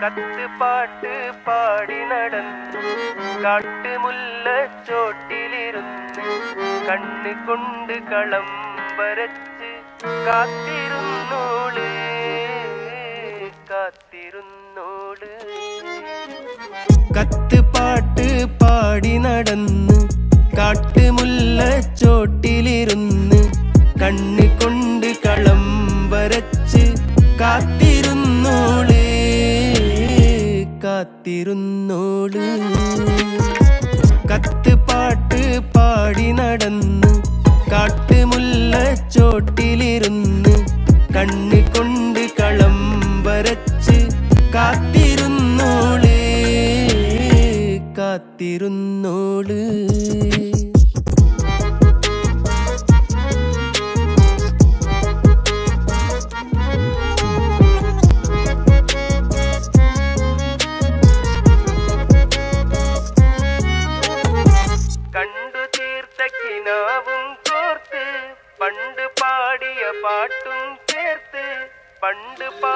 കത്ത് പാട്ട് പാടി നടന്നു. കാട്ടുമുല്ല ചോട്ടിലിരുന്ന് കണ്ണ് കൊണ്ട് കളം വരച്ച് കാത്തിരുന്നോൾ കാത്തിരുന്നോൾ. കത്ത് പാട്ട് പാടി നടന്ന് കാട്ടുമുല്ല ചോട്ടിലിരുന്ന് കണ്ണ് കൊണ്ട് കളം വരച്ച് കാത്തിരുന്നോൾ കാത്തിരുന്നോൾ. കത്ത് പാട്ട് പാടി നടന്ന്. കാട്ടുമുല്ല ചോട്ടിലിരുന്ന്. കണ്ണ് കൊണ്ട് കളം വരച്ച് കാത്തിരുന്നോൾ. കാത്തിരുന്നോൾ. நிலாவும் கோர்த்து பண்டு பாடிய பாட்டும் சேர்த்து பண்டு பா